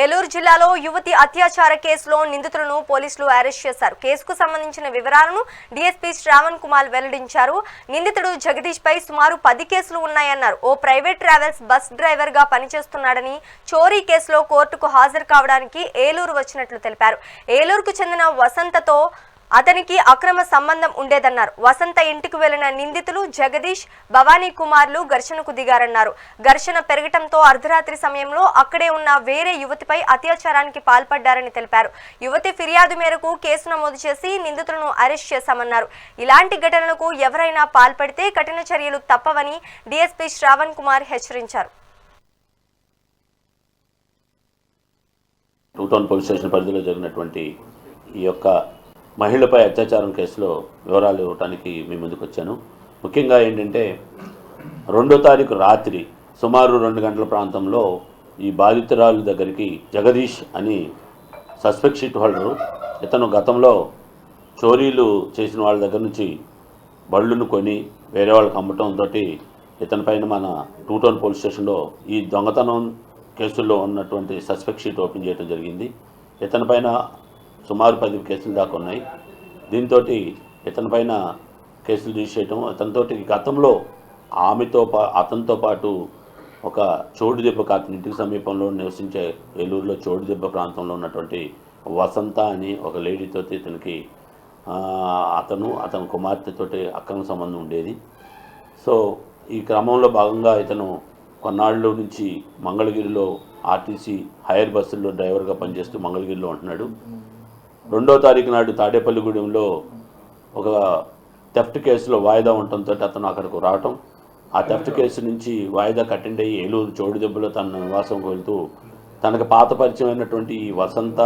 ఏలూరు జిల్లాలో యువతి అత్యాచార కేసులో నిందితులను పోలీసులు అరెస్ట్ చేశారు. కేసుకు సంబంధించిన వివరాలను డీఎస్పీ శ్రావణ్ కుమార్ వెల్లడించారు. నిందితుడు జగదీష్ పై సుమారు పది కేసులు ఉన్నాయన్నారు. ఓ ప్రైవేట్ ట్రావెల్స్ బస్ డ్రైవర్గా పనిచేస్తున్నాడని చోరీ కేసులో కోర్టుకు హాజరు కావడానికి ఏలూరు వచ్చినట్లు తెలిపారు. ఏలూరుకు చెందిన వసంతతో అతనికి అక్రమ సంబంధం ఉండేదన్నారు. వసంత ఇంటికి వెళ్ళిన నిందితులు జగదీష్ భవానీ కుమార్లు ఘర్షణకు దిగారన్నారు. ఘర్షణ పెరగటంతో అర్ధరాత్రి సమయంలో అక్కడే ఉన్న వేరే యువతిపై అత్యాచారానికి పాల్పడ్డారని తెలిపారు. యువతి ఫిర్యాదు మేరకు కేసు నమోదు చేసి నిందితులను అరెస్ట్ చేశామన్నారు. ఇలాంటి ఘటనలకు ఎవరైనా పాల్పడితే కఠిన చర్యలు తప్పవని డీఎస్పీ శ్రావణ్ కుమార్ హెచ్చరించారు. టూ టౌన్ పోలీస్ స్టేషన్ పరిధిలో జరిగినటువంటి ఈ యొక్క మహిళపై అత్యాచారం కేసులో వివరాలు ఇవ్వడానికి మీ ముందుకు వచ్చాను. ముఖ్యంగా ఏంటంటే రెండో తారీఖు రాత్రి సుమారు రెండు గంటల ప్రాంతంలో ఈ బాధితురాలు దగ్గరికి జగదీష్ అని సస్పెక్ట్ షీట్ హోల్డరు ఇతను గతంలో చోరీలు చేసిన వాళ్ళ దగ్గర నుంచి బళ్ళును కొని వేరే వాళ్ళకి అమ్మటంతో ఇతని పైన మన టూ టౌన్ పోలీస్ స్టేషన్లో ఈ దొంగతనం కేసుల్లో ఉన్నటువంటి సస్పెక్ట్ షీట్ ఓపెన్ చేయడం జరిగింది. ఇతని పైన సుమారు పది కేసులు దాకా ఉన్నాయి. దీంతో ఇతని పైన కేసులు తీసేయటం అతనితోటి గతంలో ఆమెతో పా అతనితో పాటు ఒక చోటు దెబ్బ అతని ఇంటికి సమీపంలో నివసించే ఏలూరులో చోటు దెబ్బ ప్రాంతంలో ఉన్నటువంటి వసంత అని ఒక లేడీతో ఇతనికి అతను అతని కుమార్తెతోటి అక్రమ సంబంధం ఉండేది. సో ఈ క్రమంలో భాగంగా ఇతను కొన్నాళ్ళు నుంచి మంగళగిరిలో ఆర్టీసీ హైయర్ బస్సుల్లో డ్రైవర్గా పనిచేస్తూ మంగళగిరిలో ఉంటున్నాడు. రెండో తారీఖు నాడు తాడేపల్లిగూడెంలో ఒక థెఫ్ట్ కేసులో వాయిదా ఉండటంతో అతను అక్కడికి రావటం. ఆ థెఫ్ట్ కేసు నుంచి వాయిదా కట్టెండ్ అయ్యి ఏలూరు చోడుదెబ్బలో తన నివాసం వెళ్తూ తనకు పాత పరిచయం అయినటువంటి ఈ వసంత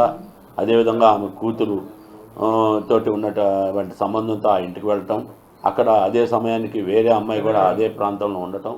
అదేవిధంగా ఆమె కూతురు తోటి ఉన్నటువంటి సంబంధంతో ఆ ఇంటికి వెళ్ళటం. అక్కడ అదే సమయానికి వేరే అమ్మాయి కూడా అదే ప్రాంతంలో ఉండటం.